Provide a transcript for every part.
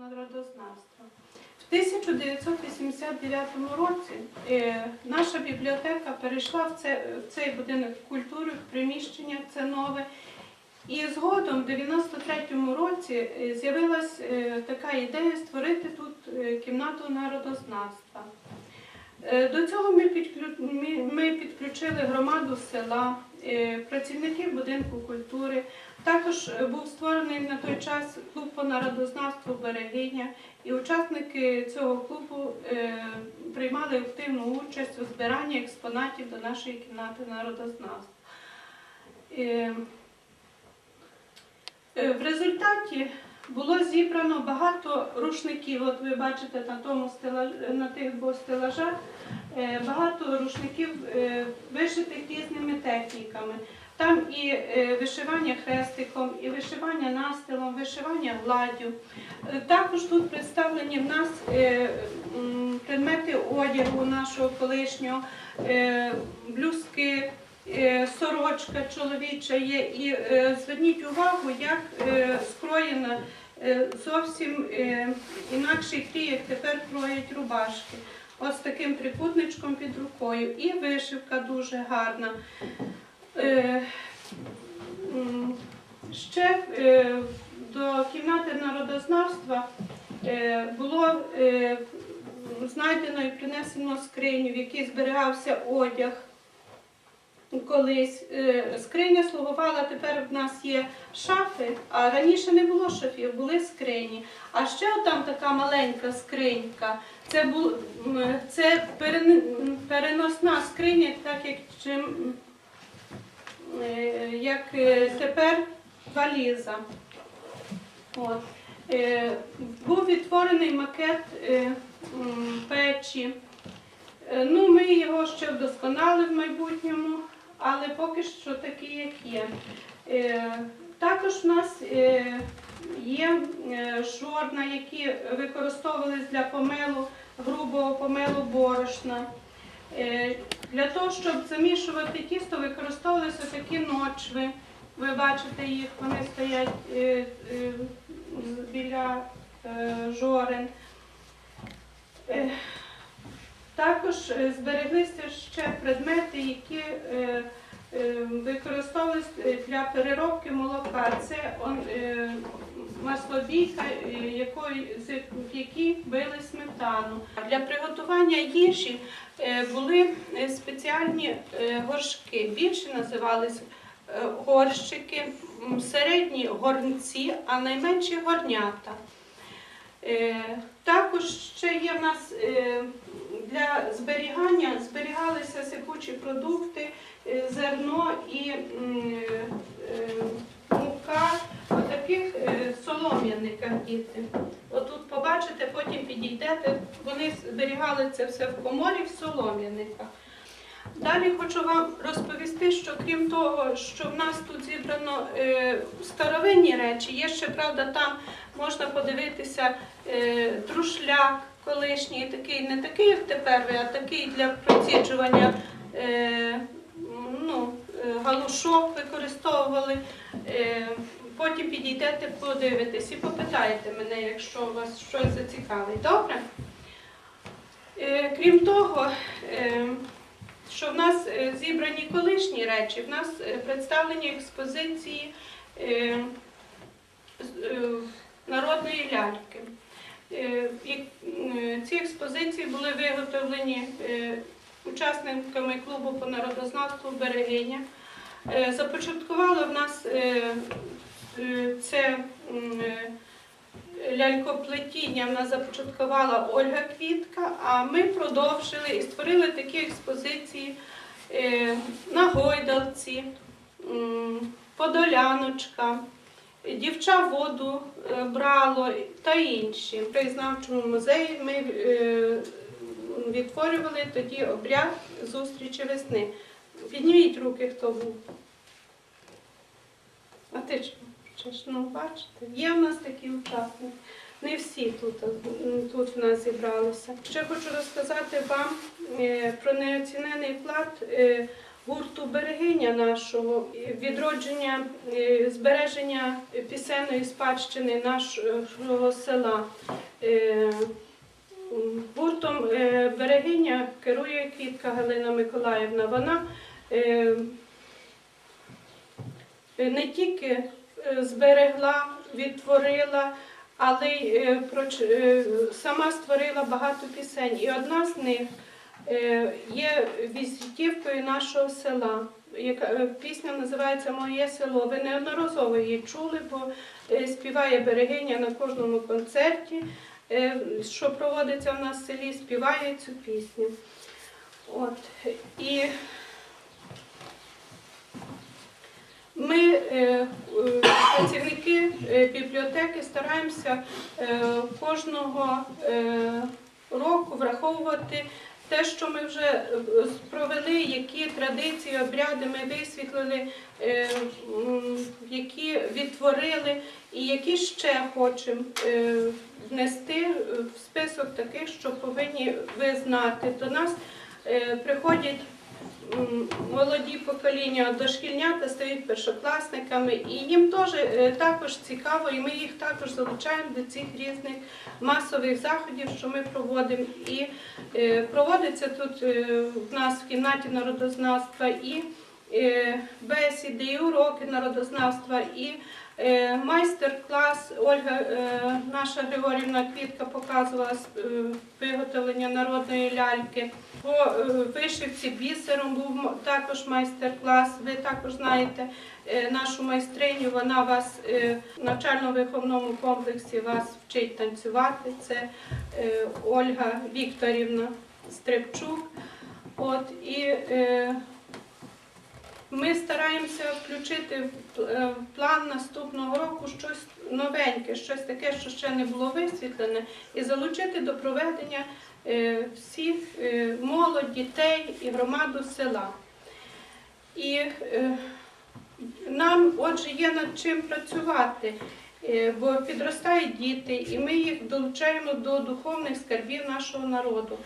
народознавства. В 1989 році е, наша бібліотека перейшла в, це, в цей будинок культури, в приміщення це нове. І згодом, в 93-му році, е, з'явилась е, така ідея створити тут кімнату народознавства. До цього ми, підклю... ми- ми підключили громаду села, працівників будинку культури. Також е, був створений на той час клуб по народознавству Берегиня, і учасники цього клубу е, приймали активну участь у збиранні експонатів до нашої кімнати народознавства. Е, е, В результаті було зібрано багато рушників. От ви бачите на тому на тих двох стелажах е, багато рушників е, вишитих різними техніками. Там і е, вишивання хрестиком, і вишивання настилом, вишивання гладдю. Е, Також тут представлені в нас е, предмети одягу нашого колишнього, е, блюзки, е, сорочка чоловіча є. І е, зверніть увагу, як е, скроєна е, зовсім е, інакший крій, як тепер кроють рубашки. Ось таким трикутничком під рукою. І вишивка дуже гарна. Е, Ще е, до кімнати народознавства е, було знайдено і принесено скриню, в якій зберігався одяг колись. Е, Скриня слугувала, тепер в нас є шафи, а раніше не було шафів, були скрині. А ще там така маленька скринька. Це, бу, це переносна скриня, так як чим е, як е, тепер валіза. От. Був відтворений макет печі. Ну, ми його ще вдосконали в майбутньому, але поки що такий, як є. Е, Також у нас е, є е, жорна, які використовувались для помелу, грубого помелу борошна. Для того, щоб замішувати тісто, використовувалися такі ночви. Ви бачите їх, вони стоять біля жорен. Також е, збереглися ще предмети, які е, е, використовувалися для переробки молока. Це маслобійка, з- в якій били сметану. Для приготування їжі були спеціальні горшки. Більше називались е, горщики, середні горнці, а найменші горнята. Е, Також ще є в нас е, для зберігання зберігалися сипучі продукти, е, зерно і мука в таких солом'яниках діти. Отут побачите, потім підійдете, вони зберігали це все в коморі в солом'яниках. Далі хочу вам розповісти, що крім того, що в нас тут зібрано е, старовинні речі, є ще, правда, там можна подивитися е, друшляк колишній, такий, не такий, як тепер, а такий для проціджування е, ну, е, галушок використовували. Е, потім підійдете, подивитесь і попитаєте мене, якщо вас щось зацікавить. Добре? Е, крім того, е, що в нас е, зібрані колишні речі, в нас е, представлені експозиції е, народної ляльки. Ці експозиції були виготовлені учасниками клубу по народознавству Берегиня. Започаткувала в нас це лялькоплетіння в нас започаткувала Ольга Квітка, а ми продовжили і створили такі експозиції е, на Гойдалці, Подоляночка, Дівча воду е, брало та інші. В краєзнавчому музеї ми е, відтворювали тоді обряд зустрічі весни. Підніміть руки, хто був. А ти ж, чи ну бачите, є в нас такі учасники. Не всі тут, тут в нас зібралися. Ще хочу розказати вам е, про неоцінений вклад е, гурту берегиня нашого, відродження, е, збереження пісенної спадщини нашого села. Гуртом берегиня керує Квітка Галина Миколаївна. Вона не тільки зберегла, відтворила, але е, е, сама створила багато пісень. І одна з них е, є візитівкою нашого села. Е, пісня називається Моє село. Ви неодноразово її чули, бо е, співає берегиня на кожному концерті, е, що проводиться в нас в селі, співає цю пісню. От. І ми, е, е, працівники е, бібліотеки, стараємося кожного року враховувати те, що ми вже провели, які традиції, обряди ми висвітлили, які відтворили і які ще хочемо внести в список таких, що повинні ви знати. До нас приходять молоді покоління дошкільнята стають першокласниками, і їм теж е, також цікаво, і ми їх також залучаємо до цих різних масових заходів, що ми проводимо. І е, проводиться тут е, в нас в кімнаті народознавства і бесіди, і уроки народознавства, і майстер-клас. Ольга, е, наша Григорівна Квітка показувала е, виготовлення народної ляльки. По е, вишивці бісером був також майстер-клас. Ви також знаєте е, нашу майстриню. Вона вас е, в навчально-виховному комплексі вас вчить танцювати. Це е, Ольга Вікторівна Стрибчук. От і е, ми стараємося включити в е, план наступного року щось новеньке, щось таке, що ще не було висвітлене, і залучити до проведення е, всіх е, молодь, дітей і громаду села. І нам, отже, є над чим працювати, бо підростають діти, і ми їх долучаємо до духовних скарбів нашого народу.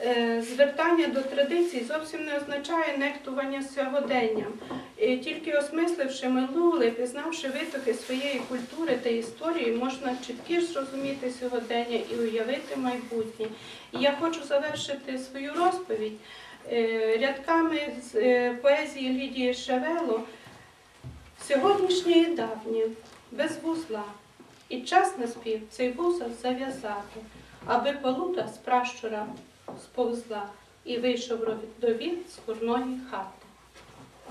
Е, Звертання до традицій зовсім не означає нехтування сьогоденням. Е, Тільки осмисливши минуле, пізнавши витоки своєї культури та історії, можна чіткіше зрозуміти сьогодення і уявити майбутнє. І я хочу завершити свою розповідь е, рядками з поезії Лідії Шевело Сьогоднішнє і давнє, без вузла, і час наспів цей вузол зав'язати, аби полута з пращура сповзла і вийшов родовід з курної хати.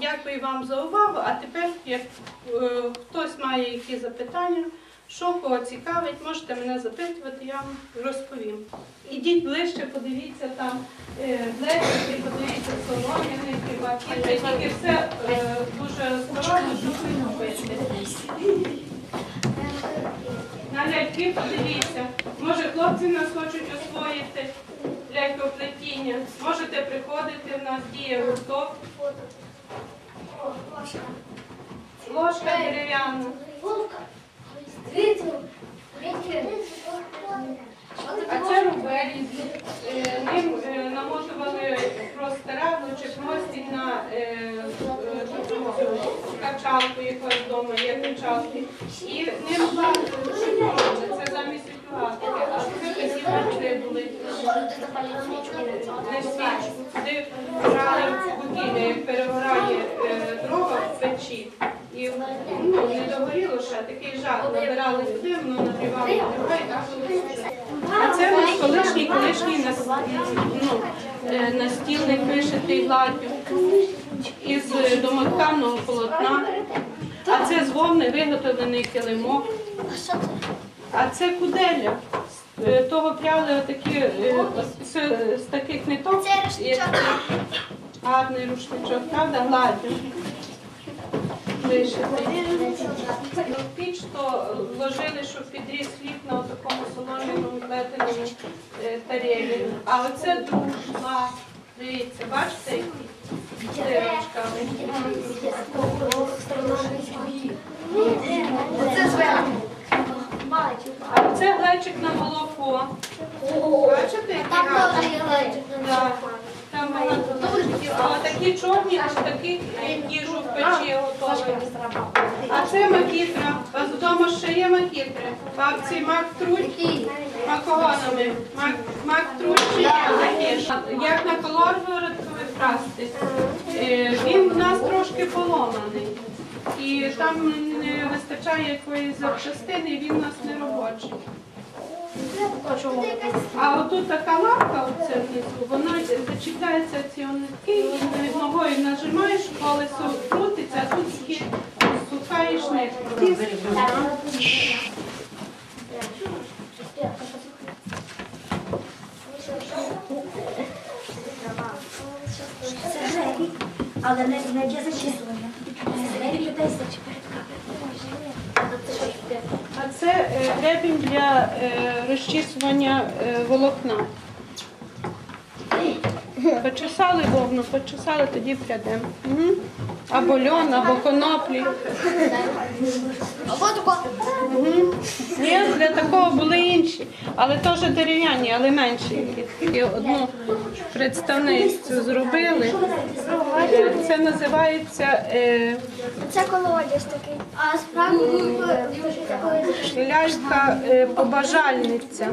Дякую вам за увагу. А тепер, як е, хтось має які запитання, що кого цікавить, можете мене запитувати, я вам розповім. Ідіть ближче, подивіться там е, глечики, подивіться солом'яники, бакіти, тільки все е, дуже осторожно, щоб не купити. На ляльки подивіться. Може, хлопці нас хочуть освоїти лялькоплетіння. Можете приходити, в нас діє гурток. Ложка Ложка дерев'яна. А це рубель. Е, Ним е, намотували простирадло чи простінь на е, е, качалку якось вдома є качалки. І ним шикували. Це замість утюгатки. А це такі бачки були. Не свічку. Сюди брали вугілля, перегорає дрова в печі. І ну, не догоріло ще, такий жах. Набирали туди, воно нагрівало дрова і так було. А це наш колишній колишній нас, ну, е, настільник вишитий гладдю із домотканого полотна. А це з вовни виготовлений килимок. А це куделя. Е, того пряли отакі е, з, таких ниток. Це рушничок. Гарний рушничок, правда? Гладдю. В піч то ложили, щоб підріс хліб на такому солом'яному плетеному тарілі. А оце друга. Дивіться, бачите, дирочками. Оце зверху. А це глечик на молоко. Бачите, Там теж є лечик на молоко. Там. А такі чорні, аж такі їжу в печі готові. А це макітра. У вас вдома ще є макітри. Бабці мак труть макогонами. Мак, мак труть чи є такі ж. Як на колор виразковий Е, Він в нас трошки поломаний. І там не вистачає якоїсь запчастини, і він у нас не робочий. А отут така лапка оце внизу, вона зачіпляється ці нитки, і ногою нажимаєш, колесо крутиться, а тут схід сухаєш нитку. Це гребінь, але не, не для зачислення. Це гребінь людей зачіпляють. А це е, гребінь для е, розчісування е, волокна. Почесали вовну, почесали, тоді прядемо. Угу. Або льон, або коноплі. Або. Угу. Ні, для такого були інші, але теж дерев'яні, але менші. І одну представницю зробили. Це називається е, Це колодязь такий. А справді лялька е, побажальниця.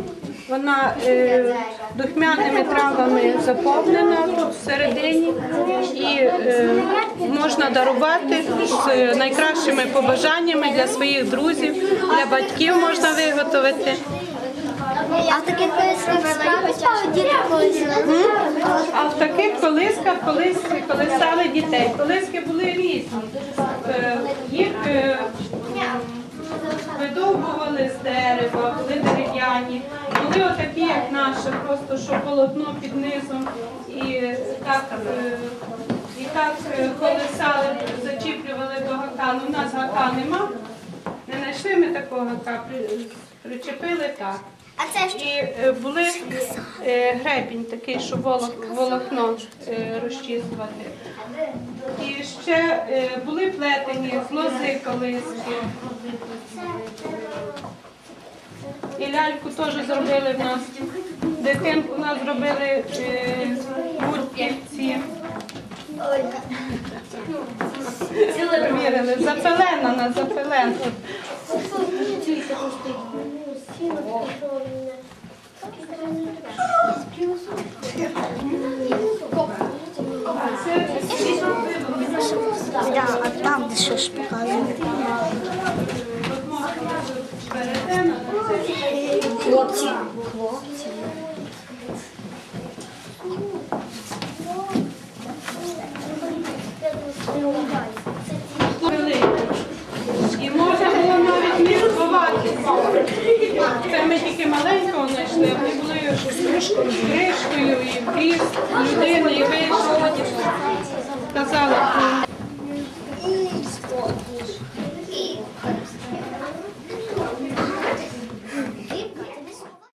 Вона е, духмяними травами заповнена тут всередині і е, можна дарувати з найкращими побажаннями для своїх друзів, для батьків можна виготовити. а таке колись робили діти колись. А в таких колисках колись колисали дітей. Колиски були різні. Їх видовбували з дерева, були дерев'яні, були отакі, як наше, просто що полотно під низом. І так, е, і так колесали, зачіплювали до гака. У нас гака нема. Не знайшли ми такого гака, причепили так. А це? І е, були е, гребінь такий, щоб волок- волокно е, розчісувати. І ще е, були плетені з лози колиски. І ляльку теж зробили в нас. Дитинку в нас зробили е, бурківці. Вірили, запелена, запелена. Це всі зробили. А там де що показує. Хлопці. Хлопці. великий. І можна було навіть міркуватися. Це ми тільки маленького знайшли, а вони були з кришкою і вріс людини, і вийшов. Казала,